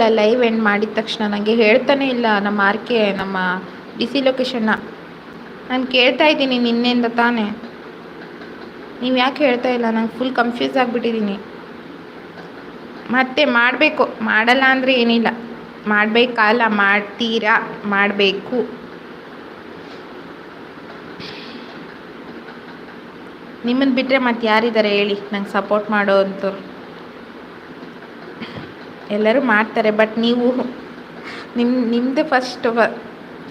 ಮಾಡಲ್ಲ live end ಮಾಡಿದ ತಕ್ಷಣ ನನಗೆ ಹೇಳ್ತಾನೆ ಇಲ್ಲ, ನಮ್ಮ ಆರ್ಕೆ ನಮ್ಮ ಡಿ ಸಿ ಲೊಕೇಶನ್ನ ನಾನು ಕೇಳ್ತಾ ಇದ್ದೀನಿ ನಿನ್ನೆಯಿಂದ ತಾನೇ. ನೀವು ಯಾಕೆ ಹೇಳ್ತಾ ಇಲ್ಲ? ನಂಗೆ ಫುಲ್ ಕನ್ಫ್ಯೂಸ್ ಆಗಿಬಿಟ್ಟಿದ್ದೀನಿ. ಮತ್ತೆ ಮಾಡಬೇಕು. ಮಾಡಲ್ಲ ಅಂದರೆ ಏನಿಲ್ಲ. ಮಾಡಬೇಕಲ್ಲ ಮಾಡ್ತೀರಾ? ಮಾಡಬೇಕು. ನಿಮ್ಮನ್ನು ಬಿಟ್ಟರೆ ಮತ್ತೆ ಯಾರಿದ್ದಾರೆ ಹೇಳಿ? ನಂಗೆ ಸಪೋರ್ಟ್ ಮಾಡೋ ಅಂಥವ್ರು ಎಲ್ಲರೂ ಮಾಡ್ತಾರೆ ಬಟ್ ನೀವು ನಿಮ್ಮ ನಿಮ್ಮದೇ ಫಸ್ಟ್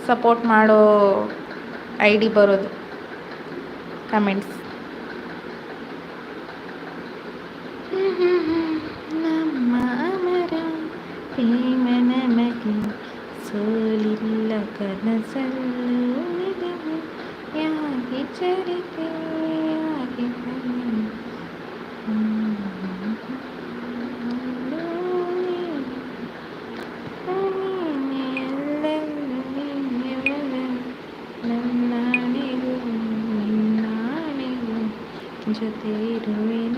ಸಪೋರ್ಟ್ ಮಾಡೋ ಐ ಡಿ ಬರೋದು. ಕಮೆಂಟ್ಸ್ ನಮ್ಮ ನಮಗೆ ಸೋಲಿಲ್ಲ ಕನಸಲ್ಲೂ ಯಾಕೆ ಚರಿತೆ? ಜೊತೆ ಇರುವೆನ?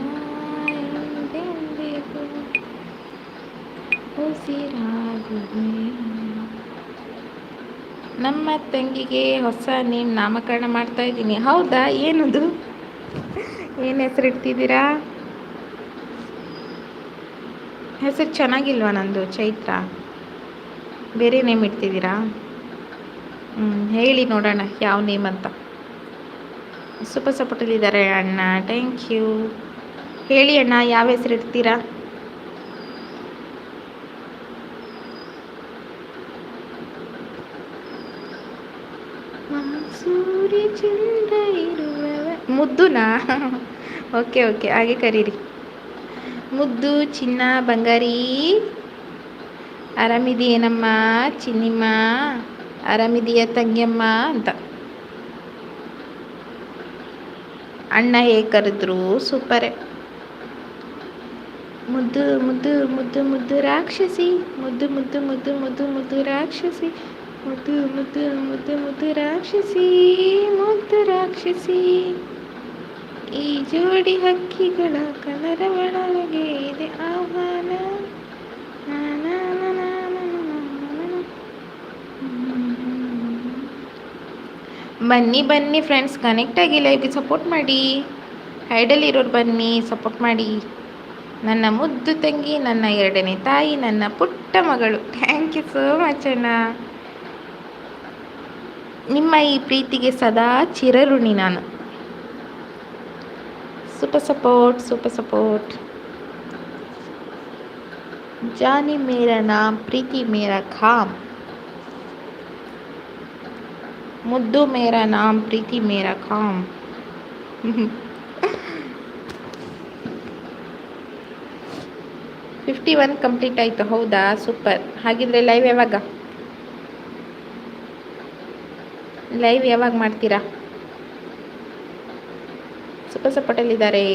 ಉಸಿರಾಗುವೆ. ನಮ್ಮ ತಂಗಿಗೆ ಹೊಸ ನೇಮ್ ನಾಮಕರಣ ಮಾಡ್ತಾ ಇದ್ದೀನಿ. ಹೌದಾ? ಏನದು? ಏನು ಹೆಸರು ಇಡ್ತಿದ್ದೀರಾ ಹೆಸರು ಚೆನ್ನಾಗಿಲ್ವಾ ನಂದು? ಚೈತ್ರ. ಬೇರೆ ನೇಮ್ ಇಡ್ತಿದ್ದೀರಾ? ಹ್ಞೂ ಹೇಳಿ ನೋಡೋಣ, ಯಾವ ನೇಮ್ ಅಂತ. ಸೂಪರ್ ಸಪೋರ್ಟಲ್ಲಿದ್ದಾರೆ ಅಣ್ಣ. ಥ್ಯಾಂಕ್ ಯು ಹೇಳಿ ಅಣ್ಣ, ಯಾವ ಹೆಸರು ಇರ್ತೀರಾ ಮುದ್ದುನಾ? ಓಕೆ ಓಕೆ ಹಾಗೆ ಕರೀರಿ. ಮುದ್ದು, ಚಿನ್ನ, ಬಂಗಾರಿ. ಆರಾಮಿದೆಯೇನಮ್ಮ? ಚಿನ್ನಿಮ್ಮ. ಆರಾಮಿದೆಯಾ ತಂಗಿಯಮ್ಮ ಅಂತ. ಅಣ್ಣ ಹೇಗೆ ಕರೆದ್ರು ಸೂಪರೇ. ಮುದ್ದು ಮುದ್ದು ಮುದ್ದು ಮುದ್ದು ರಾಕ್ಷಸಿ. ಮುದ್ದು ಮುದ್ದು ಮುದ್ದು ಮುದ್ದು ಮುದ್ದು ರಾಕ್ಷಸಿ. ಮುದ್ದು ಮುದ್ದು ಮುದ್ದು ಮುದ್ದು ರಾಕ್ಷಸಿ. ಮುದ್ದು ರಾಕ್ಷಸಿ. ಈ ಜೋಡಿ ಹಕ್ಕಿಗಳ ಕಲರವಳಗೆ ಇದೆ ಆಹ್ವಾನ. ಬನ್ನಿ ಬನ್ನಿ ಫ್ರೆಂಡ್ಸ್ ಕನೆಕ್ಟ್ ಆಗಿ ಲೈವ್ಗೆ ಸಪೋರ್ಟ್ ಮಾಡಿ. ಹೈಡಲ್ಲಿರೋರು ಬನ್ನಿ ಸಪೋರ್ಟ್ ಮಾಡಿ. ನನ್ನ ಮುದ್ದು ತಂಗಿ, ನನ್ನ ಎರಡನೇ ತಾಯಿ, ನನ್ನ ಪುಟ್ಟ ಮಗಳು. ಥ್ಯಾಂಕ್ ಯು ಸೋ ಮಚ್ ಅಣ್ಣ. ನಿಮ್ಮ ಈ ಪ್ರೀತಿಗೆ ಸದಾ ಚಿರಋಣಿ ನಾನು. Super support super support Johnny ಮೇರಾ ನಾಮ್, ಪ್ರೀತಿ ಮೇರಾ ಖಾಮ್. ಮುದ್ದು ಮೇರಾ ನಾಮ್, ಪ್ರೀತಿ ಮೇರಾ ಕಾಮ್. ಫಿಫ್ಟಿ ಒನ್ ಕಂಪ್ಲೀಟ್ ಆಯಿತು, ಹೌದಾ? ಸೂಪರ್ ಹಾಗಿದ್ರೆ ಲೈವ್ ಯಾವಾಗ? ಲೈವ್ ಯಾವಾಗ ಮಾಡ್ತೀರಾ? ಸೂಪರ್ ಸಪೋರ್ಟಲ್ಲಿದ್ದಾರೆ.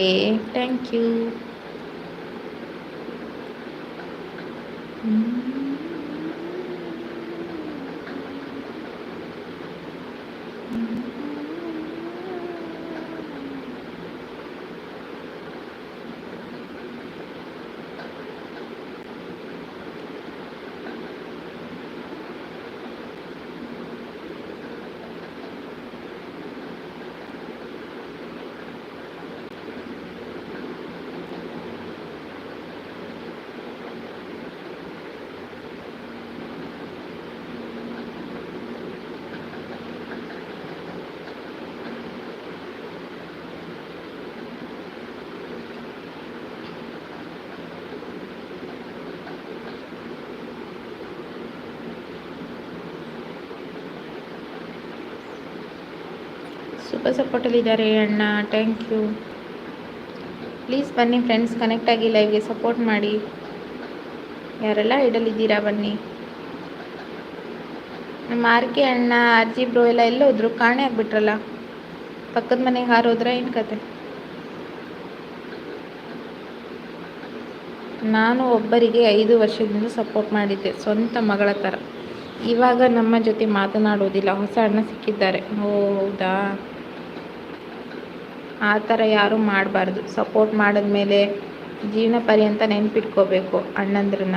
ಥ್ಯಾಂಕ್ ಯು ಸೂಪರ್ ಸಪೋರ್ಟಲ್ಲಿದ್ದಾರೆ ಅಣ್ಣ. ಥ್ಯಾಂಕ್ ಯು ಪ್ಲೀಸ್ ಬನ್ನಿ ಫ್ರೆಂಡ್ಸ್ ಕನೆಕ್ಟ್ ಆಗಿ ಲೈವ್ಗೆ ಸಪೋರ್ಟ್ ಮಾಡಿ. ಯಾರೆಲ್ಲ ಇಡಲಿದ್ದೀರಾ ಬನ್ನಿ. ನಮ್ಮ ಆರ್ ಕೆ ಅಣ್ಣ ಅಜ್ಜಿ ಬ್ರೋ ಎಲ್ಲ ಎಲ್ಲೋದ್ರು, ಕಾಣೆ ಆಗ್ಬಿಟ್ರಲ್ಲ? ಪಕ್ಕದ ಮನೆಗೆ ಹಾರೋದ್ರ ಏನು ಕತೆ? ನಾನು ಒಬ್ಬರಿಗೆ ಐದು ವರ್ಷದಿಂದ ಸಪೋರ್ಟ್ ಮಾಡಿದ್ದೆ, ಸ್ವಂತ ಮಗಳ ಥರ ಇವಾಗ ನಮ್ಮ ಜೊತೆ ಮಾತನಾಡೋದಿಲ್ಲ, ಹೊಸ ಅಣ್ಣ ಸಿಕ್ಕಿದ್ದಾರೆ. ಹೌದಾ? ಆ ಥರ ಯಾರೂ ಮಾಡಬಾರ್ದು. ಸಪೋರ್ಟ್ ಮಾಡಿದ್ಮೇಲೆ ಜೀವನ ಪರ್ಯಂತ ನೆನಪಿಟ್ಕೋಬೇಕು ಅಣ್ಣಂದ್ರನ್ನ.